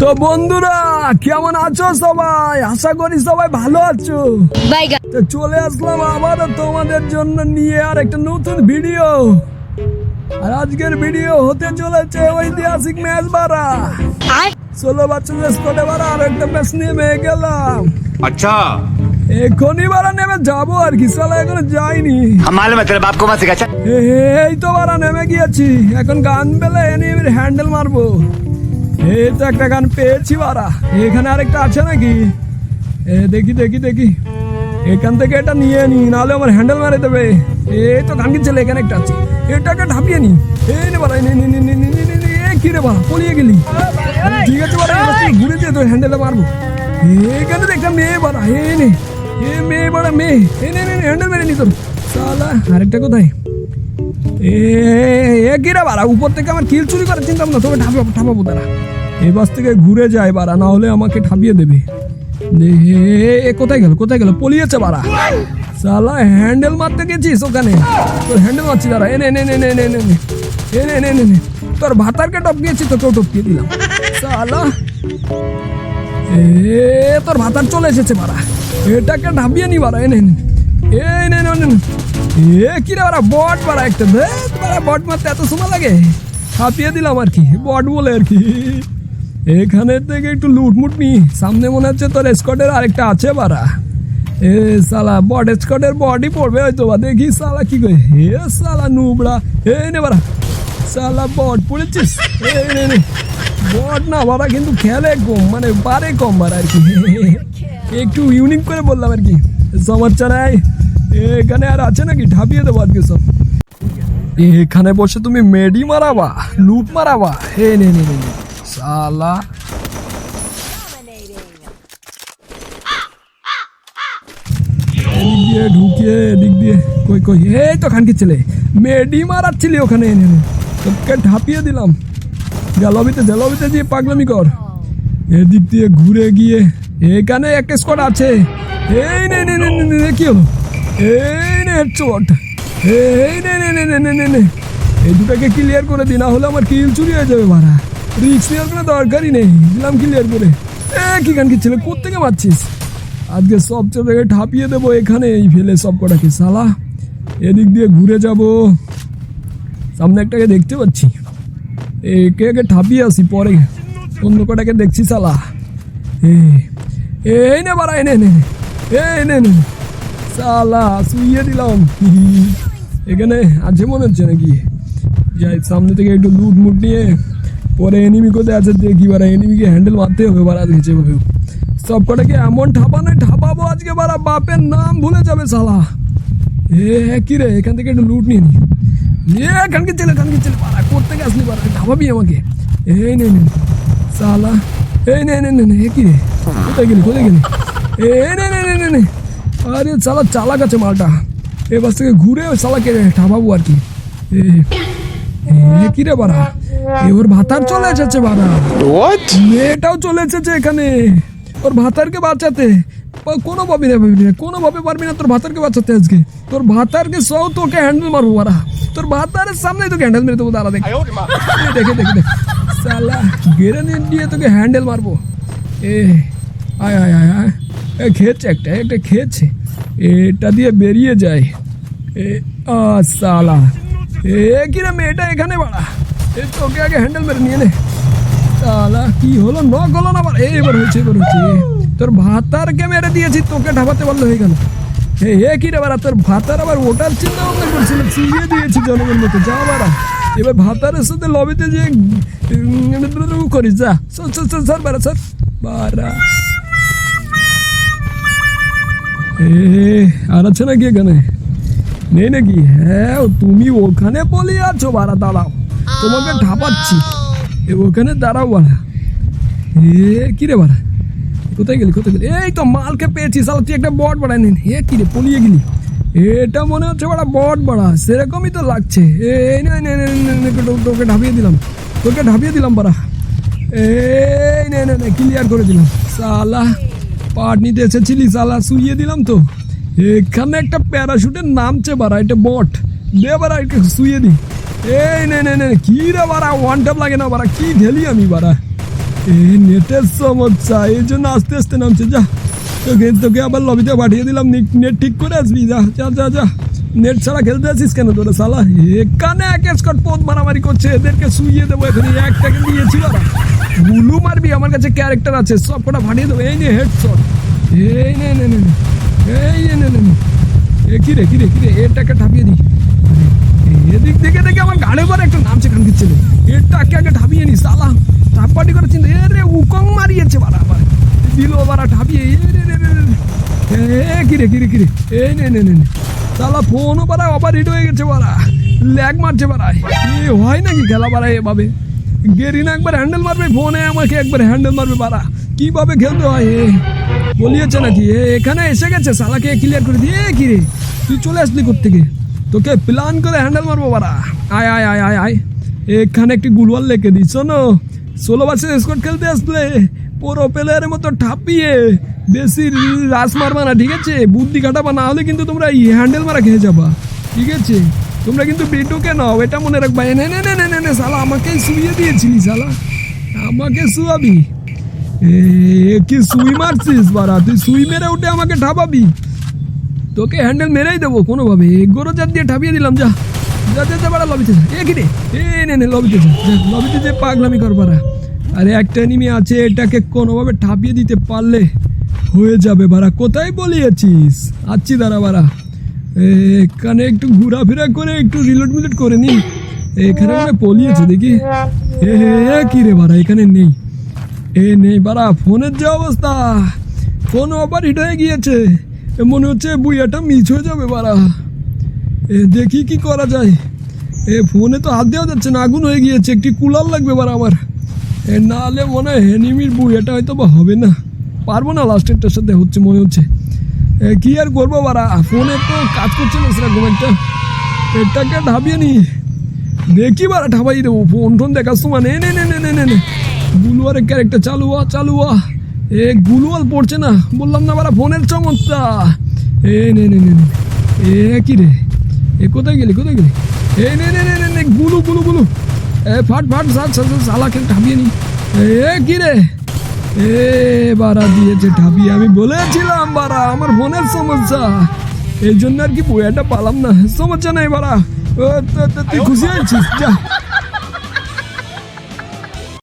তো বন্ধুরা কেমন আছো সবাই? আশা করি সবাই ভালো আছো। তো চলে আসলাম আবার তোমাদের জন্য নিয়ে আর একটা নতুন ভিডিও আর আজকের ভিডিও হতে চলেছে ঐতিহাসিক ম্যাচ বারা ষোলো বছর স্কোটে বারা আর একটা ম্যাচ নেমে গেলাম। আচ্ছা। এখনই বারা নেমে যাব আর কি সালে এখনও যাইনি। এই তো বারা নেমে গিয়েছি। এখন গান পেলে এনে হ্যান্ডেল মারবো। এই তো একটা গান পেয়েছি বারা এখানে আরেকটা আছে নাকি এ দেখি দেখি দেখি এখান থেকে এটা নিয়ে নি নাহলে আমার হ্যান্ডেল মারে দেবে এই তো গান কিনছিল এখানে একটা আছে এটাকে ঢাপিয়ে নি এই নে বারা কি রে বারা পলিয়ে গেলি ঠিক আছে বারা ঘুরে দিয়ে তোর হ্যান্ডেলে মারবো এখানে একটা মেয়ে বারা এ নে এ মেয়ে বারা মেয়ে এ নে হ্যান্ডেল মেরে নি তোর সালা আরেকটা কোথায় এ কিরা বারা উপর থেকে আমার কিল চুরি করার চিন্তা ভাবনা তোকে ঠাপাবো ঠাপাবো দাঁড়া এই বাস থেকে ঘুরে যায় বাড়া না হলে আমাকে ঠাপিয়ে দেবে এ- এ কোথায় গেল কোথায় গেল পলিয়েছে বাড়া সালা হ্যান্ডেল মারতে গেছিস ওখানে তোর হ্যান্ডেল মারছি দাঁড়া এনে নে নে নে নে নে এ নে নে নে নে তোর ভাতারকে টপকিয়েছি তোকেও টপকিয়ে দিলাম সালা এ তোর ভাতার চলে এসেছে বাড়া এটাকে ঢাবিয়ে নি বাড়া এনে এই নে নে নে। এ কি রে বাড়া বট বাড়া একটা ধেত বাড়া বট মারতে এত সময় লাগে ছাপিয়ে দিলাম আর কি বট বলে আর কি এখানে থেকে একটু লুটমুট নি। সামনে মনে হচ্ছে তোর স্কটের আরেকটা আছে বাড়া। এ সালা বট স্কটের বডি পড়বে হয়তো বা। দেখি সালা কি করে। হে সালা নুবড়া। এই নে বাড়া। সালা বট পড়েছিস। এই নে নে। বট না বাবা কিন্তু খেলে কম মানে পারে কম বার আর কি। একটু ইউনিক করে বললাম আর কি। সমস্যা এখানে আর আছে নাকি? ঢাপিয়ে দেবো আজকে সব। এখানে বসে তুমি মেডি মারাবা, লুট মারাবা। হে নে নে নে। সালা দিয়ে ঢুকিয়ে এদিক দিয়ে কই কই এই তো খানকি ছেলে মেডি মারাচ্ছিলি ওখানে এনে। তোকে ঢাপিয়ে দিলাম যা লবিতে যা লবিতে দিয়ে পাগলামি কর এদিক দিয়ে ঘুরে গিয়ে এখানে একটা স্কোয়াড আছে এই নে নে নে নে কি হলো এই নে চট এই নে নে নে নে নে নে এই দুটাকে ক্লিয়ার করে দি না হলে আমার কিল চুরি হয়ে যাবে মারা রিক্স নেওয়ার কোনো দরকারই নেই। দিলাম ক্লিয়ার করে। এ কি গান কি ছেলে কোথেকে মারছিস আজকে সব চোখে ঠাপিয়ে দেবো এখানে, এই ফেলে সব কটাকে। সালা এদিক দিয়ে ঘুরে যাব। সামনে একটাকে দেখতে পাচ্ছি। একে একে ঠাপিয়ে আসি পরে। অন্য কটাকে দেখছি সালা এই নে বাড়া এনে নে এই নে নে। সালা শুইয়ে দিলাম। এখানে আছে মনে হচ্ছে নাকি? যাই, সামনে থেকে একটু লুট মুট নিয়ে পরে এনিমি কোথায় আছে দেখি বারা এনিমিকে হ্যান্ডেল মারতে হবে বারা আজকে যেভাবে হোক। সব কটাকে এমন ঠাপানো ঠাপাবো আজকে বারা বাপের নাম ভুলে যাবে সালা এ কি রে, এখান থেকে একটু লুট নিয়ে নি। এ কানকে চলে কানকে চলে পারা করতে আসলি পারা ঢাবাবি আমাকে। এই নে নে সালা এই নে নে নে এ কি রে? কোথায় গেলি কোথায় গেলি? এই নে নে নে নে আরে সালা চালাক আছে মালটা। এ বাস থেকে ঘুরে সালাকে ঠাবাবো আর কি। এ এ, কি রে বাড়া? এবার ভাতার চলে এসেছে বাড়া মেয়েটাও চলে এসেছে এখানে। ওর ভাতারকে বাঁচাতে। ও- কোনোভাবে না পারবি না কোনোভাবে পারবি না তোর ভাতারকে বাঁচাতে আজকে। তোর ভাতারকে সব তোকে হ্যান্ডেল মারবো বারা তোর ভাতারের সামনে তোকে হ্যান্ডেল মেরে দেবো দাঁড়া দেখ। দেখে দেখে দেখ। সালা গ্রেনেড দিয়ে তোকে হ্যান্ডেল মারবো। এ আয় আয় আয় আয়। এ খেয়েছে একটা একটা খেয়েছে। এটা দিয়ে বেরিয়ে যায়। এ আ সালা এ কি রে মেয়েটা এখানে বাড়া? এ তোকে আগে হ্যান্ডেল মেরে নিয়ে নে। সালা কি হলো? নক হলো না আবার? এই এবার হয়েছে এবার হয়েছে। তোর ভাতারকে মেরে দিয়েছি? তোকে ঢাবাতে পারলে হয়ে গেল। এ এ কি রে বারা তোর ভাতার আবার ওটার চিন্তা ভাবনা করছিল চুইয়ে দিয়েছি জনগণ মতো। যা বারা এবার ভাতারের সাথে লবিতে যে করিস, যা। সর সর সর বারা সর। বারা এ, আর আছে নাকি এখানে? নেই নাকি? হ্যাঁ তুমি ওখানে বলে আছো বারা দাঁড়াও। তোমাকে ঢাপাচ্ছি। ওখানে দাঁড়াও বাড়া এ কি রে বাড়া কোথায় গেলি কোথায় গেলি? এই তো মালকে পেয়েছি সালা তুই একটা বট বাড়াই নিন এ কি রে, পলিয়ে গেলি? এটা মনে হচ্ছে বাড়া বট বাড়া, সেরকমই তো লাগছে। এই তোকে ঢাপিয়ে দিলাম। তোকে ঢাপিয়ে দিলাম বাড়া। এই নে নে ক্লিয়ার করে দিলাম। সালা পাট নিতে এসেছিলি সালা শুইয়ে দিলাম তো। এখানে একটা প্যারাশুটের নামছে বাড়া, এটা বট। দে বাড়া এটা শুইয়ে দি। এই নে নে নে কি রে বাড়া? ওয়ান টাপ লাগে না বাড়া, কি ঢেলি আমি বাড়া? এ নেটের সমস্যা, এই জন্য আস্তে আস্তে নামছে, যা। তোকে তোকে আবার লবিতে পাঠিয়ে দিলাম নেট ঠিক করে আসবি, যা যা যা যা। নেট ছাড়া খেলতে আসিস কেন তোরা সালা এখানে এক স্কট পথ মারামারি করছে, এদেরকে শুইয়ে দেবো এখানে একটাকে দিয়েছি বাবা গুলু মারবি, আমার কাছে ক্যারেক্টার আছে, সব কটা ফাটিয়ে দেবো। এই নে হেডশট এই নে নে নে। এই নে নে নে নে। এ কি রে কি রে কি রে? এটাকে ঠাপিয়ে দিই। এদিক থেকে দেখে আমার গাড়ি পরে একটা নামছে খান ছিল এটাকে আগে ঠাপিয়ে নি, সালা। ঠাপাটি করে চিন্তা, এ রে মারিয়েছে বারা আবার দিল বারা ঠাপিয়ে এ রে রে রে। এ কি রে কি রে কি রে? এই নে নে নে। সালা, ফোনও বারা হিট হয়ে গেছে বারা ল্যাগ মারছে বারা এ, হয় নাকি খেলা বারা এভাবে? গেরিনা একবার হ্যান্ডেল মারবে, ফোনে আমাকে একবার হ্যান্ডেল মারবে বারা কীভাবে খেলতে হয় এ? বলিয়েছে নাকি, এ, এখানে এসে গেছে, সালাকে ক্লিয়ার করে দিয়ে কি রে? তুই চলে আসলি কোথেকে তোকে প্ল্যান করে হ্যান্ডেল মারবো বারা আয় আয় আয় আয় আয়। এখানে একটি গুলওয়াল লেখে দিস শোনো। ষোলো বছর স্কোয়াড খেলতে আসলে পুরো প্লেয়ারের মতো ঠাপিয়ে বেশি রাস মারবা না, ঠিক আছে? বুদ্ধি কাটাবা, না হলে কিন্তু তোমরা হ্যান্ডেল মারা খেয়ে যাবা, ঠিক আছে? তোমরা কিন্তু বিটুকে নাও, এটা মনে রাখবা। নে নে নে নে নে, শালা আমাকেই শুইয়ে দিয়েছিলি, শালা। আমাকে শুয়াবি। কি সুই মারছিস বারা তুই সুই মেরে উঠে আমাকে ঠাপাবি। তোকে হ্যান্ডেল মেরেই দেবো কোনোভাবে। গোরো জাত দিয়ে ঠাপিয়ে দিলাম, যা। যা যা যা, বাড়া লবিতে যা। এ কি রে? এ, নে নে, লবিতে যা। লবিতে যে পাগলামি কর বাড়া। আরে, একটা নিমি আছে, এটাকে কোনোভাবে ঠাপিয়ে দিতে পারলে হয়ে যাবে বাড়া। কোথায় বলিয়েছিস? আচ্ছি, দাঁড়া বাড়া। এখানে একটু ঘোরাফেরা করে, একটু রিলোড মিলোড করে নি। এখানে মনে পলিয়েছে দেখি। এ হে কি রে বাড়া, এখানে নেই। এ, নেই বাড়া, ফোনের যে অবস্থা। ফোন ওভার হিট হয়ে গিয়েছে। মনে হচ্ছে বুইয়াটা মিস হয়ে যাবে বাড়া। এ দেখি কি করা যায়। এ ফোনে তো হাত দেওয়া যাচ্ছে না, আগুন হয়ে গিয়েছে, একটি কুলার লাগবে বাড়া আমার। এ নাহলে মনে হয় হেনিমির বুইয়াটা হয়তো বা হবে না। পারব না লাস্টেরটার সাথে হচ্ছে, মনে হচ্ছে। এ কি আর করব বাড়া, ফোনে তো কাজ করছে না সেরকম একটা। এটাকে ঢাবিয়ে নি দেখি বারা ঠাপাই দেবো ফোন টোন দেখার সময় নে নে নে নে নে নে নে গুলুয়ারের ক্যারেক্টার চালু আ চালু আ এ গুলুয়াল পড়ছে না বললাম না বারা ফোনের চমৎকা এ নে নে নে। এ কি রে? এ কোথায় গেলি কোথায় গেলি? এ নে নে নে নে গুলু গুলু গুলু। এ ফাট ফাট সাত সাত সালাকে ঠাপিয়ে নি। এ কি রে? এ বারা দিয়েছে ঠাপিয়ে আমি বলেছিলাম বারা আমার ফোনের সমস্যা। এই জন্য আর কি বইয়াটা পালাম না সমস্যা নাই বারা ও, তো- তো- তুই খুশি হয়েছিস? যা।